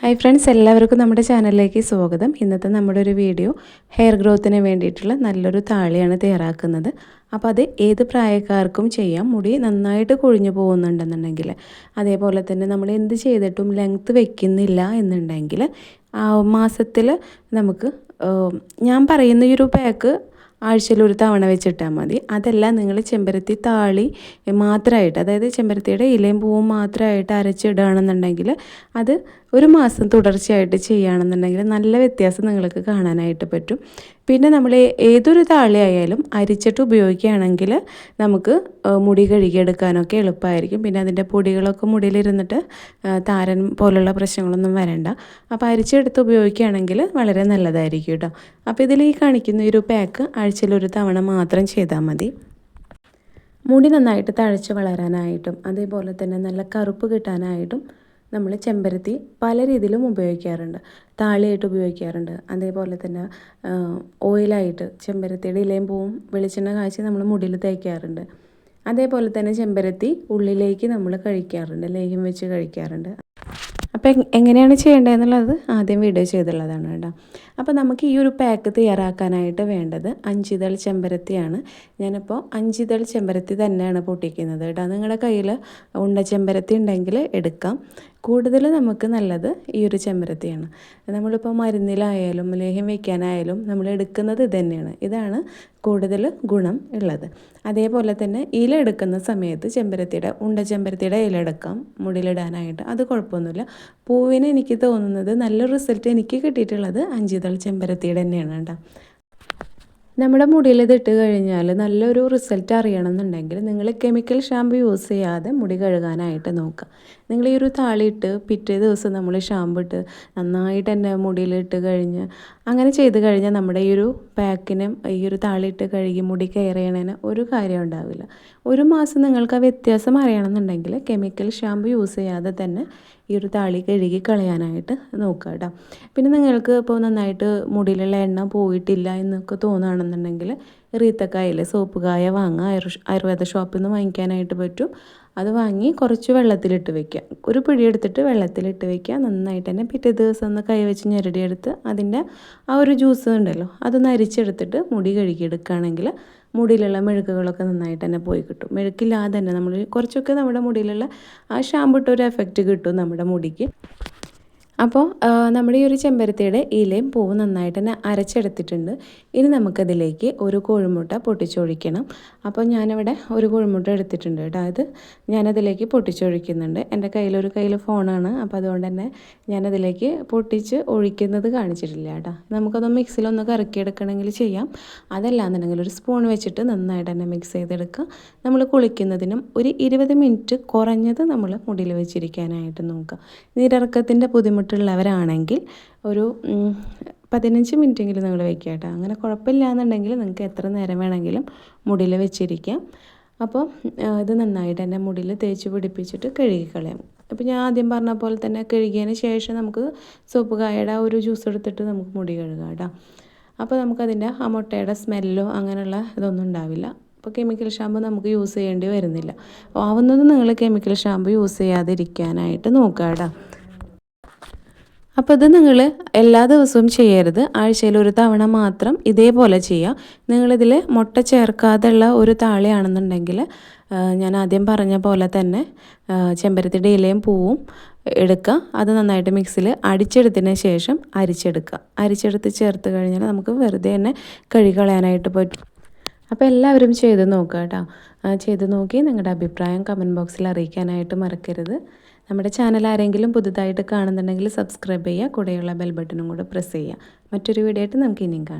Hi friends എല്ലാവർക്കും നമ്മുടെ ചാനലിലേക്ക് സ്വാഗതം. ഇന്നത്തെ നമ്മുടെ ഒരു വീഡിയോ ഹെയർ ഗ്രോത്തിന് വേണ്ടിയിട്ടുള്ള നല്ലൊരു താളിയാണ് തയ്യാറാക്കുന്നത്. അപ്പോൾ അത് ഏത് പ്രായക്കാർക്കും ചെയ്യാം. മുടി നന്നായിട്ട് കൊഴിഞ്ഞു പോകുന്നുണ്ടെന്നുണ്ടെങ്കിൽ അതേപോലെ തന്നെ നമ്മൾ എന്ത് ചെയ്തിട്ടും ലെങ്ത്ത് വെക്കുന്നില്ല എന്നുണ്ടെങ്കിൽ മാസത്തിൽ നമുക്ക് ഞാൻ പറയുന്ന ഈ ഒരു പാക്ക് ആഴ്ചയിൽ ഒരു തവണ വെച്ചിട്ടാൽ മതി. അതല്ല നിങ്ങൾ ചെമ്പരത്തി താളി മാത്രമായിട്ട് അതായത് ചെമ്പരത്തിയുടെ ഇലയും പൂവും മാത്രമായിട്ട് അരച്ചിടുകയാണെന്നുണ്ടെങ്കിൽ അത് ഒരു മാസം തുടർച്ചയായിട്ട് ചെയ്യുകയാണെന്നുണ്ടെങ്കിൽ നല്ല വ്യത്യാസം നിങ്ങൾക്ക് കാണാനായിട്ട് പറ്റും. പിന്നെ നമ്മൾ ഏതൊരു താളിയായാലും അരിച്ചിട്ട് ഉപയോഗിക്കുകയാണെങ്കിൽ നമുക്ക് മുടി കഴുകിയെടുക്കാനൊക്കെ എളുപ്പമായിരിക്കും. പിന്നെ അതിന്റെ പൊടികളൊക്കെ മുടിയിലിരുന്നിട്ട് താരൻ പോലുള്ള പ്രശ്നങ്ങളൊന്നും വരണ്ട. അപ്പോൾ അരിച്ചെടുത്ത് ഉപയോഗിക്കുകയാണെങ്കിൽ വളരെ നല്ലതായിരിക്കും കേട്ടോ. അപ്പോൾ ഇതിൽ ഈ കാണിക്കുന്ന ഒരു പാക്ക് ആഴ്ചയിൽ ഒരു തവണ മാത്രം ചെയ്താൽ മതി. മുടി നന്നായിട്ട് തഴച്ച് വളരാനായിട്ടും അതേപോലെ തന്നെ നല്ല കറുപ്പ് കിട്ടാനായിട്ടും നമ്മൾ ചെമ്പരത്തി പല രീതിയിലും ഉപയോഗിക്കാറുണ്ട്. താളിയായിട്ട് ഉപയോഗിക്കാറുണ്ട്. അതേപോലെ തന്നെ ഓയിലായിട്ട് ചെമ്പരത്തിയുടെ ഇലയും പൂവും വെളിച്ചെണ്ണ കാഴ്ച നമ്മൾ മുടിയിൽ തേക്കാറുണ്ട്. അതേപോലെ തന്നെ ചെമ്പരത്തി ഉള്ളിലേക്ക് നമ്മൾ കഴിക്കാറുണ്ട്. ലേഹ്യം വെച്ച് കഴിക്കാറുണ്ട്. അപ്പോൾ എങ്ങനെയാണ് ചെയ്യേണ്ടതെന്നുള്ളത് ആദ്യം വീഡിയോ ചെയ്തുള്ളതാണ് കേട്ടോ. അപ്പോൾ നമുക്ക് ഈ ഒരു പാക്ക് തയ്യാറാക്കാനായിട്ട് വേണ്ടത് അഞ്ചിതൾ ചെമ്പരത്തിയാണ്. ഞാനിപ്പോൾ അഞ്ചിതൾ ചെമ്പരത്തി തന്നെയാണ് പൊട്ടിക്കുന്നത് കേട്ടോ. നിങ്ങളുടെ കയ്യിൽ ഉണ്ട ചെമ്പരത്തി ഉണ്ടെങ്കിൽ എടുക്കാം. കൂടുതൽ നമുക്ക് നല്ലത് ഈ ഒരു ചെമ്പരത്തിയാണ്. നമ്മളിപ്പോൾ മരുന്നിലായാലും ലേഹ്യം വയ്ക്കാനായാലും നമ്മൾ എടുക്കുന്നത് ഇത് തന്നെയാണ്. ഇതാണ് കൂടുതൽ ഗുണം ഉള്ളത്. അതേപോലെ തന്നെ ഇല എടുക്കുന്ന സമയത്ത് ചെമ്പരത്തിയുടെ ഉണ്ട ചെമ്പരത്തിയുടെ ഇല എടുക്കാം മുടിയിലിടാനായിട്ട്. അത് കുഴപ്പമൊന്നുമില്ല. പൂവിന് എനിക്ക് തോന്നുന്നത് നല്ല റിസൾട്ട് എനിക്ക് കിട്ടിയിട്ടുള്ളത് അഞ്ചിതൾ ചെമ്പരത്തിയുടെ തന്നെയാണ് കേട്ടോ. നമ്മുടെ മുടിയിൽ ഇത് ഇട്ട് കഴിഞ്ഞാൽ നല്ലൊരു റിസൾട്ട് അറിയണമെന്നുണ്ടെങ്കിൽ നിങ്ങൾ കെമിക്കൽ ഷാമ്പു യൂസ് ചെയ്യാതെ മുടി കഴുകാനായിട്ട് നോക്കുക. നിങ്ങൾ ഈ ഒരു താളിയിട്ട് പിറ്റേ ദിവസം നമ്മൾ ഷാമ്പു ഇട്ട് നന്നായിട്ട് തന്നെ മുടിയിലിട്ട് കഴിഞ്ഞ് അങ്ങനെ ചെയ്ത് കഴിഞ്ഞാൽ നമ്മുടെ ഈ ഒരു പാക്കിനും ഈ ഒരു താളിയിട്ട് കഴുകി മുടി കെയർ ഒരു കാര്യം ഉണ്ടാവില്ല. ഒരു മാസം നിങ്ങൾക്ക് ആ വ്യത്യാസം അറിയണമെന്നുണ്ടെങ്കിൽ കെമിക്കൽ ഷാമ്പു യൂസ് ചെയ്യാതെ തന്നെ ഈ ഒരു താളി കഴുകി കളയാനായിട്ട് നോക്കുക കേട്ടോ. പിന്നെ നിങ്ങൾക്ക് ഇപ്പോൾ നന്നായിട്ട് മുടിയിലുള്ള എണ്ണ പോയിട്ടില്ല എന്നൊക്കെ തോന്നുകയാണെന്നുണ്ടെങ്കിൽ റീത്തക്കായല്ലേ സോപ്പ് കായ വാങ്ങുക ആയുർവേദ ഷോപ്പിൽ നിന്ന് വാങ്ങിക്കാനായിട്ട് പറ്റും. അത് വാങ്ങി കുറച്ച് വെള്ളത്തിലിട്ട് വെക്കുക. ഒരു പിടി എടുത്തിട്ട് വെള്ളത്തിലിട്ട് വെക്കുക. നന്നായിട്ട് തന്നെ പിറ്റേ ദിവസം ഒന്ന് കൈവച്ച് ഞെരടിയെടുത്ത് അതിന്റെ ആ ഒരു ജ്യൂസ് ഉണ്ടല്ലോ അതൊന്ന് അരിച്ചെടുത്തിട്ട് മുടി കഴുകിയെടുക്കുകയാണെങ്കിൽ മുടിയിലുള്ള മെഴുക്കുകളൊക്കെ നന്നായിട്ട് തന്നെ പോയി കിട്ടും. മെഴുക്കില്ലാതെ തന്നെ നമ്മൾ കുറച്ചൊക്കെ നമ്മുടെ മുടിയിലുള്ള ആ ഷാമ്പു ഇട്ടൊരു എഫക്റ്റ് കിട്ടും നമ്മുടെ മുടിക്ക്. അപ്പോൾ നമ്മുടെ ഈ ഒരു ചെമ്പരത്തിയുടെ ഇലയും പൂവും നന്നായിട്ട് തന്നെ അരച്ചെടുത്തിട്ടുണ്ട്. ഇനി നമുക്കതിലേക്ക് ഒരു കോഴിമുട്ട പൊട്ടിച്ചൊഴിക്കണം. അപ്പോൾ ഞാനിവിടെ ഒരു കോഴിമുട്ട എടുത്തിട്ടുണ്ട് കേട്ടോ. അത് ഞാനതിലേക്ക് പൊട്ടിച്ചൊഴിക്കുന്നുണ്ട്. എന്റെ കയ്യിലൊരു കയ്യിൽ ഫോണാണ്. അപ്പോൾ അതുകൊണ്ട് തന്നെ ഞാനതിലേക്ക് പൊട്ടിച്ച് ഒഴിക്കുന്നത് കാണിച്ചിട്ടില്ല കേട്ടോ. നമുക്കതൊന്ന് മിക്സിലൊന്ന് കറക്കിയെടുക്കണമെങ്കിൽ ചെയ്യാം. അതല്ലാന്നുണ്ടെങ്കിൽ ഒരു സ്പൂൺ വെച്ചിട്ട് നന്നായിട്ട് തന്നെ മിക്സ് ചെയ്തെടുക്കുക. നമ്മൾ കുളിക്കുന്നതിനും ഒരു ഇരുപത് മിനിറ്റ് കുറഞ്ഞത് നമ്മൾ മുടിയിൽ വെച്ചിരിക്കാനായിട്ട് നോക്കുക. നീരിറക്കത്തിന്റെ ബുദ്ധിമുട്ട് ബുദ്ധിമുട്ടുള്ളവരാണെങ്കിൽ ഒരു പതിനഞ്ച് മിനിറ്റെങ്കിലും നിങ്ങൾ വെക്കുക കേട്ടോ. അങ്ങനെ കുഴപ്പമില്ല എന്നുണ്ടെങ്കിൽ നിങ്ങൾക്ക് എത്ര നേരം വേണമെങ്കിലും മുടിയിൽ വെച്ചിരിക്കാം. അപ്പോൾ ഇത് നന്നായിട്ട് എന്റെ മുടിയിൽ തേച്ച് പിടിപ്പിച്ചിട്ട് കഴുകിക്കളയാം. അപ്പോൾ ഞാൻ ആദ്യം പറഞ്ഞ പോലെ തന്നെ കഴുകിയതിന് ശേഷം നമുക്ക് സോപ്പ് കായയുടെ ഒരു ജ്യൂസ് എടുത്തിട്ട് നമുക്ക് മുടി കഴുകാം കേട്ടോ. അപ്പോൾ നമുക്കതിന്റെ ആ മുട്ടയുടെ സ്മെല്ലോ അങ്ങനെയുള്ള ഇതൊന്നും ഉണ്ടാവില്ല. അപ്പോൾ കെമിക്കൽ ഷാമ്പു നമുക്ക് യൂസ് ചെയ്യേണ്ടി വരുന്നില്ല. ആവുന്നത് നിങ്ങൾ കെമിക്കൽ ഷാമ്പു യൂസ് ചെയ്യാതിരിക്കാനായിട്ട് നോക്കുക കേട്ടോ. അപ്പോൾ ഇത് നിങ്ങൾ എല്ലാ ദിവസവും ചെയ്യരുത്. ആഴ്ചയിൽ ഒരു തവണ മാത്രം ഇതേപോലെ ചെയ്യുക നിങ്ങളിതിൽ മുട്ട ചേർക്കാതെയുള്ള ഒരു താളിയാണെന്നുണ്ടെങ്കിൽ ഞാൻ ആദ്യം പറഞ്ഞ പോലെ തന്നെ ചെമ്പരത്തിയുടെ ഇലയും പൂവും എടുക്കുക അത് നന്നായിട്ട് മിക്സിൽ അടിച്ചെടുത്തതിന് ശേഷം അരിച്ചെടുക്കുക അരിച്ചെടുത്ത് ചേർത്ത് കഴിഞ്ഞാൽ നമുക്ക് വെറുതെ തന്നെ കഴുകളയാനായിട്ട് പറ്റും. അപ്പോൾ എല്ലാവരും ചെയ്ത് നോക്കുക കേട്ടോ. ചെയ്ത് നോക്കി നിങ്ങളുടെ അഭിപ്രായം കമന്റ് ബോക്സിൽ അറിയിക്കാനായിട്ട് മറക്കരുത്. നമ്മുടെ ചാനൽ ആരെങ്കിലും പുതുതായിട്ട് കാണുന്നുണ്ടെങ്കിൽ സബ്സ്ക്രൈബ് ചെയ്യുക. കൂടെയുള്ള ബെൽ ബട്ടണും കൂടെ പ്രസ് ചെയ്യുക. മറ്റൊരു വീഡിയോ ആയിട്ട് നമുക്ക് ഇനിയും കാണാം.